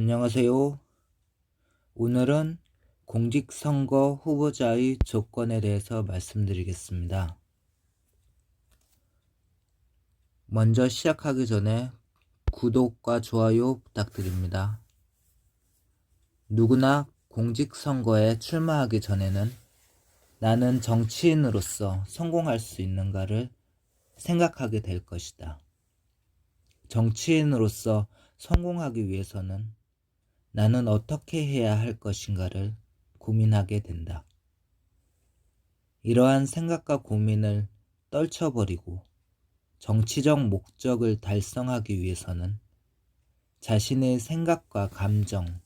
안녕하세요. 오늘은 공직선거 후보자의 조건에 대해서 말씀드리겠습니다. 먼저 시작하기 전에 구독과 좋아요 부탁드립니다. 누구나 공직선거에 출마하기 전에는 나는 정치인으로서 성공할 수 있는가를 생각하게 될 것이다. 정치인으로서 성공하기 위해서는 나는 어떻게 해야 할 것인가를 고민하게 된다. 이러한 생각과 고민을 떨쳐버리고 정치적 목적을 달성하기 위해서는 자신의 생각과 감정,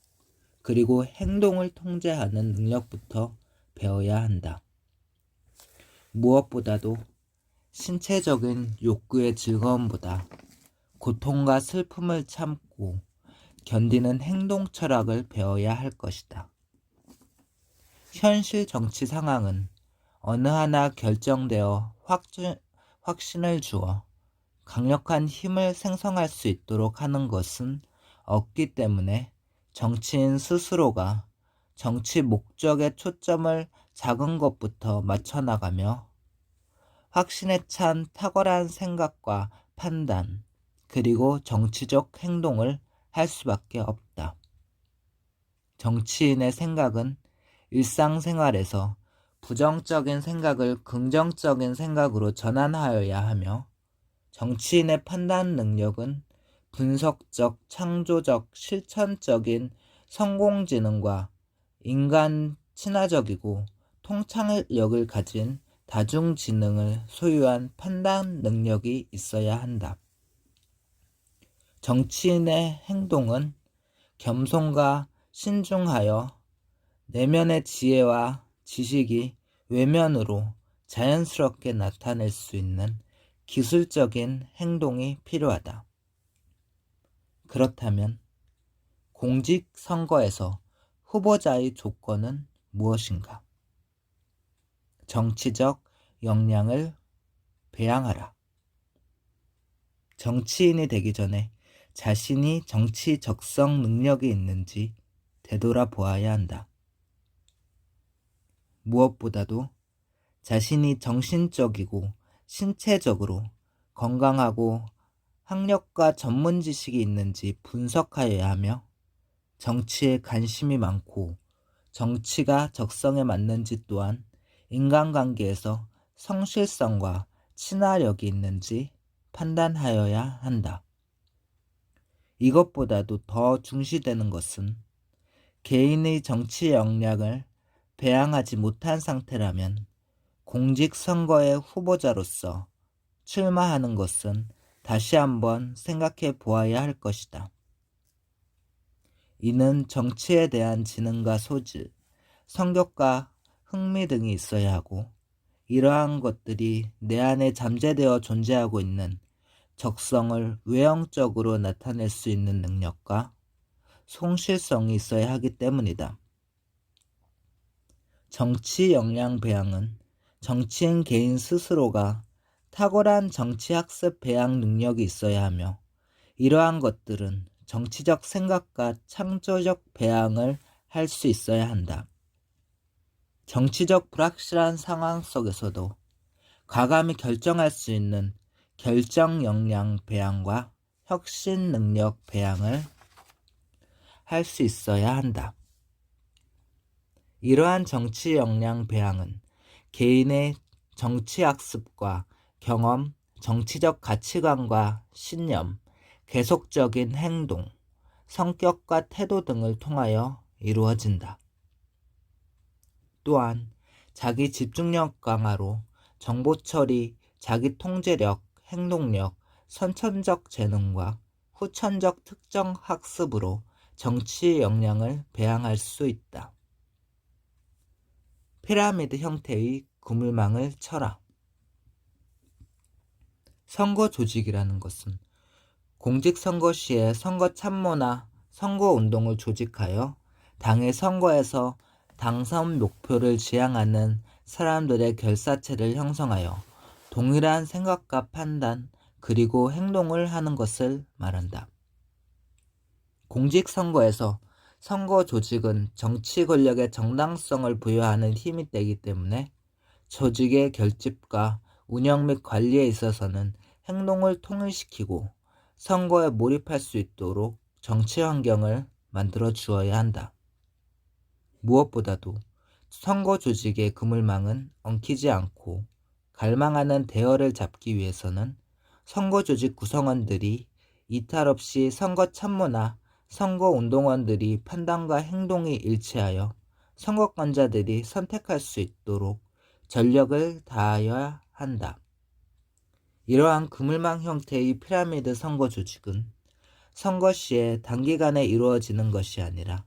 그리고 행동을 통제하는 능력부터 배워야 한다. 무엇보다도 신체적인 욕구의 즐거움보다 고통과 슬픔을 참고 견디는 행동 철학을 배워야 할 것이다. 현실 정치 상황은 어느 하나 결정되어 확신, 확신을 주어 강력한 힘을 생성할 수 있도록 하는 것은 없기 때문에 정치인 스스로가 정치 목적의 초점을 작은 것부터 맞춰나가며 확신에 찬 탁월한 생각과 판단, 그리고 정치적 행동을 할 수밖에 없다. 정치인의 생각은 일상생활에서 부정적인 생각을 긍정적인 생각으로 전환하여야 하며 정치인의 판단 능력은 분석적, 창조적, 실천적인 성공지능과 인간 친화적이고 통찰력을 가진 다중지능을 소유한 판단 능력이 있어야 한다. 정치인의 행동은 겸손과 신중하여 내면의 지혜와 지식이 외면으로 자연스럽게 나타낼 수 있는 기술적인 행동이 필요하다. 그렇다면 공직 선거에서 후보자의 조건은 무엇인가? 정치적 역량을 배양하라. 정치인이 되기 전에 자신이 정치 적성 능력이 있는지 되돌아 보아야 한다. 무엇보다도 자신이 정신적이고 신체적으로 건강하고 학력과 전문 지식이 있는지 분석하여야 하며 정치에 관심이 많고 정치가 적성에 맞는지 또한 인간관계에서 성실성과 친화력이 있는지 판단하여야 한다. 이것보다도 더 중시되는 것은 개인의 정치 역량을 배양하지 못한 상태라면 공직선거의 후보자로서 출마하는 것은 다시 한번 생각해 보아야 할 것이다. 이는 정치에 대한 지능과 소질, 성격과 흥미 등이 있어야 하고 이러한 것들이 내 안에 잠재되어 존재하고 있는 적성을 외형적으로 나타낼 수 있는 능력과 송실성이 있어야 하기 때문이다. 정치 역량 배양은 정치인 개인 스스로가 탁월한 정치학습 배양 능력이 있어야 하며 이러한 것들은 정치적 생각과 창조적 배양을 할 수 있어야 한다. 정치적 불확실한 상황 속에서도 과감히 결정할 수 있는 결정 역량 배양과 혁신 능력 배양을 할 수 있어야 한다. 이러한 정치 역량 배양은 개인의 정치 학습과 경험, 정치적 가치관과 신념, 계속적인 행동, 성격과 태도 등을 통하여 이루어진다. 또한 자기 집중력 강화로 정보 처리, 자기 통제력, 행동력, 선천적 재능과 후천적 특정 학습으로 정치 역량을 배양할 수 있다. 피라미드 형태의 그물망을 쳐라. 선거 조직이라는 것은 공직선거 시에 선거 참모나 선거 운동을 조직하여 당의 선거에서 당선 목표를 지향하는 사람들의 결사체를 형성하여 동일한 생각과 판단 그리고 행동을 하는 것을 말한다. 공직선거에서 선거 조직은 정치 권력의 정당성을 부여하는 힘이 되기 때문에 조직의 결집과 운영 및 관리에 있어서는 행동을 통일시키고 선거에 몰입할 수 있도록 정치 환경을 만들어 주어야 한다. 무엇보다도 선거 조직의 그물망은 엉키지 않고 갈망하는 대열을 잡기 위해서는 선거 조직 구성원들이 이탈 없이 선거 참모나 선거 운동원들이 판단과 행동이 일치하여 선거권자들이 선택할 수 있도록 전력을 다하여야 한다. 이러한 그물망 형태의 피라미드 선거 조직은 선거 시에 단기간에 이루어지는 것이 아니라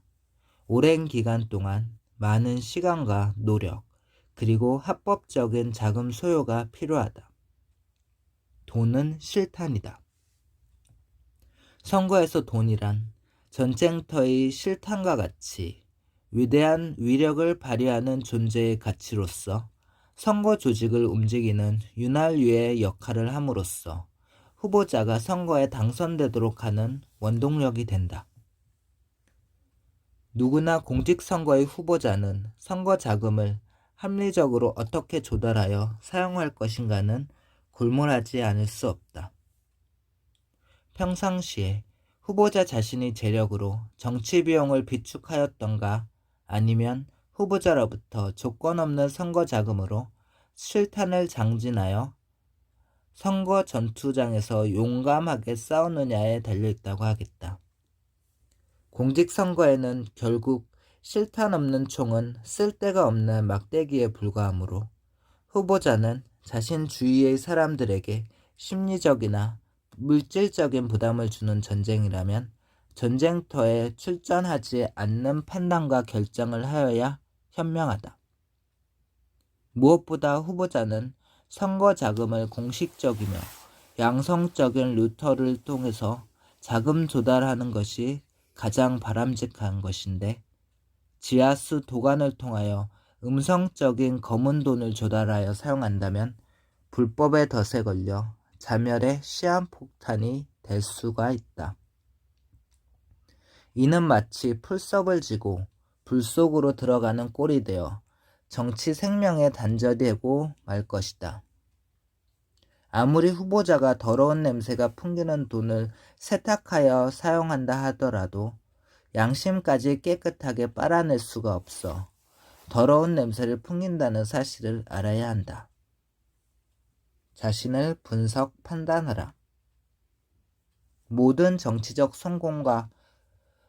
오랜 기간 동안 많은 시간과 노력, 그리고 합법적인 자금 소요가 필요하다. 돈은 실탄이다. 선거에서 돈이란 전쟁터의 실탄과 같이 위대한 위력을 발휘하는 존재의 가치로서 선거 조직을 움직이는 윤활유의 역할을 함으로써 후보자가 선거에 당선되도록 하는 원동력이 된다. 누구나 공직선거의 후보자는 선거 자금을 합리적으로 어떻게 조달하여 사용할 것인가는 골몰하지 않을 수 없다. 평상시에 후보자 자신의 재력으로 정치 비용을 비축하였던가 아니면 후보자로부터 조건 없는 선거 자금으로 실탄을 장진하여 선거 전투장에서 용감하게 싸우느냐에 달려있다고 하겠다. 공직선거에는 결국 실탄 없는 총은 쓸데가 없는 막대기에 불과하므로 후보자는 자신 주위의 사람들에게 심리적이나 물질적인 부담을 주는 전쟁이라면 전쟁터에 출전하지 않는 판단과 결정을 하여야 현명하다. 무엇보다 후보자는 선거 자금을 공식적이며 양성적인 루터를 통해서 자금 조달하는 것이 가장 바람직한 것인데 지하수 도관을 통하여 음성적인 검은 돈을 조달하여 사용한다면 불법의 덫에 걸려 자멸의 시한폭탄이 될 수가 있다. 이는 마치 풀섭을 지고 불 속으로 들어가는 꼴이 되어 정치 생명에 단절되고 말 것이다. 아무리 후보자가 더러운 냄새가 풍기는 돈을 세탁하여 사용한다 하더라도 양심까지 깨끗하게 빨아낼 수가 없어 더러운 냄새를 풍긴다는 사실을 알아야 한다. 자신을 분석 판단하라. 모든 정치적 성공과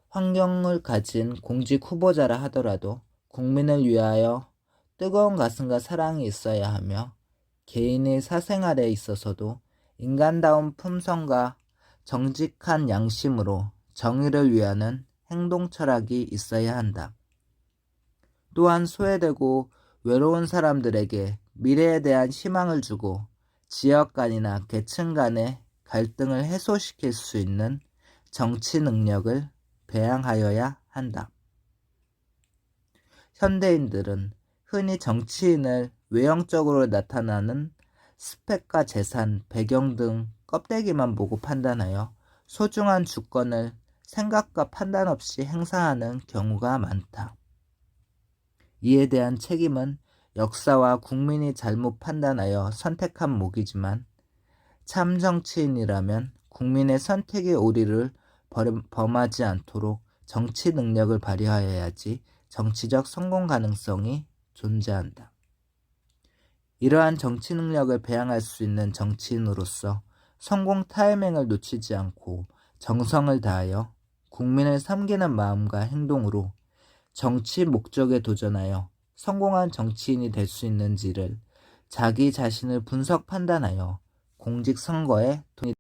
환경을 가진 공직 후보자라 하더라도 국민을 위하여 뜨거운 가슴과 사랑이 있어야 하며 개인의 사생활에 있어서도 인간다운 품성과 정직한 양심으로 정의를 위하는 행동 철학이 있어야 한다. 또한 소외되고 외로운 사람들에게 미래에 대한 희망을 주고 지역 간이나 계층 간의 갈등을 해소시킬 수 있는 정치 능력을 배양하여야 한다. 현대인들은 흔히 정치인을 외형적으로 나타나는 스펙과 재산, 배경 등 껍데기만 보고 판단하여 소중한 주권을 생각과 판단 없이 행사하는 경우가 많다. 이에 대한 책임은 역사와 국민이 잘못 판단하여 선택한 목이지만 참 정치인이라면 국민의 선택의 오리를 범하지 않도록 정치 능력을 발휘하여야지 정치적 성공 가능성이 존재한다. 이러한 정치 능력을 배양할 수 있는 정치인으로서 성공 타이밍을 놓치지 않고 정성을 다하여 국민을 섬기는 마음과 행동으로 정치 목적에 도전하여 성공한 정치인이 될 수 있는지를 자기 자신을 분석 판단하여 공직 선거에 돈이